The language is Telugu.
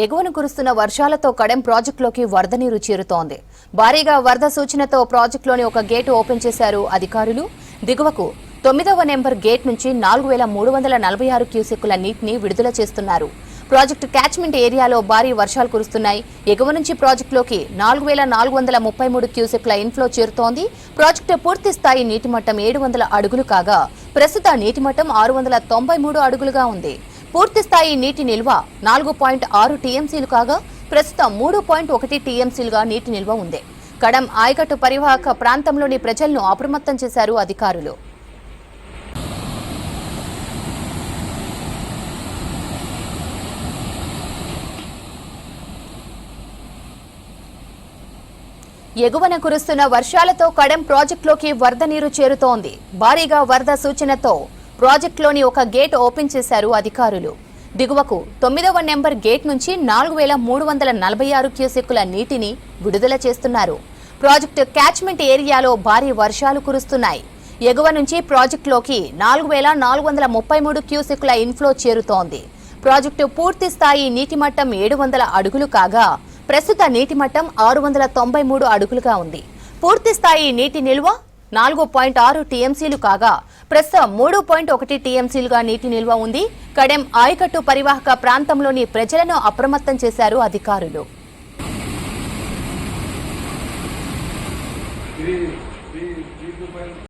ఎగువన కురుస్తున్న వర్షాలతో కడెం ప్రాజెక్టులోకి వరద నీరు చేరుతోంది. భారీగా వరద సూచనతో ప్రాజెక్టులోని ఒక గేటు ఓపెన్ చేశారు అధికారులు. దిగువకు తొమ్మిదవ నెంబర్ గేట్ నుంచి నాలుగు వేల మూడు వందల నలభై ఆరు క్యూసెక్కుల నీటిని విడుదల చేస్తున్నారు. ప్రాజెక్టు క్యాచ్మెంట్ ఏరియాలో భారీ వర్షాలు కురుస్తున్నాయి. ఎగువ నుంచి ప్రాజెక్టులోకి నాలుగు వేల నాలుగు వందల ముప్పై మూడు క్యూసెక్ల ఇన్ఫ్లో చేరుతోంది. ప్రాజెక్టు పూర్తి స్థాయి నీటి మట్టం ఏడు వందల అడుగులు కాగా ప్రస్తుత నీటి మట్టం ఆరు వందల తొంభై మూడు అడుగులుగా ఉంది. పూర్తిస్థాయి నీటి నిల్వ నాలుగు పాయింట్ ఆరు టీఎంసీలు కాగా ప్రస్తుతం మూడు పాయింట్ ఒకటి టీఎంసీలుగా నీటి నిల్వ ఉంది. కడం ఆయకట్టు పరివాహక ప్రాంతంలోని ప్రజలను అప్రమత్తం చేశారు అధికారులు. ఎగువన కురుస్తున్న వర్షాలతో కడెం ప్రాజెక్టులోకి వరద నీరు చేరుతోంది. భారీగా వరద సూచనతో ప్రాజెక్టులోని ఒక గేట్ ఓపెన్ చేశారు అధికారులు. దిగువకు తొమ్మిదవ నెంబర్ గేట్ నుంచి నాలుగు వేల మూడు వందల నలభై ఆరు క్యూసెక్కుల నీటిని విడుదల చేస్తున్నారు. ప్రాజెక్టు క్యాచ్మెంట్ ఏరియాలో భారీ వర్షాలు కురుస్తున్నాయి. ఎగువ నుంచి ప్రాజెక్టులోకి నాలుగు వేల నాలుగు వందల ముప్పై మూడు క్యూసెక్కుల ఇన్ఫ్లో చేరుతోంది. ప్రాజెక్టు పూర్తి స్థాయి నీటి మట్టం ఏడు వందల అడుగులు కాగా ప్రస్తుత నీటి మట్టం ఆరు వందల తొంభై మూడు అడుగులుగా ఉంది. పూర్తి స్థాయి నీటి నిల్వ నాలుగు పాయింట్ ఆరు టీఎంసీలు కాగా ప్రస్తుతం మూడు పాయింట్ ఒకటి టీఎంసీలుగా నీటి నిల్వ ఉంది. కడెం ఆయకట్టు పరివాహక ప్రాంతంలోని ప్రజలను అప్రమత్తం చేశారు అధికారులు.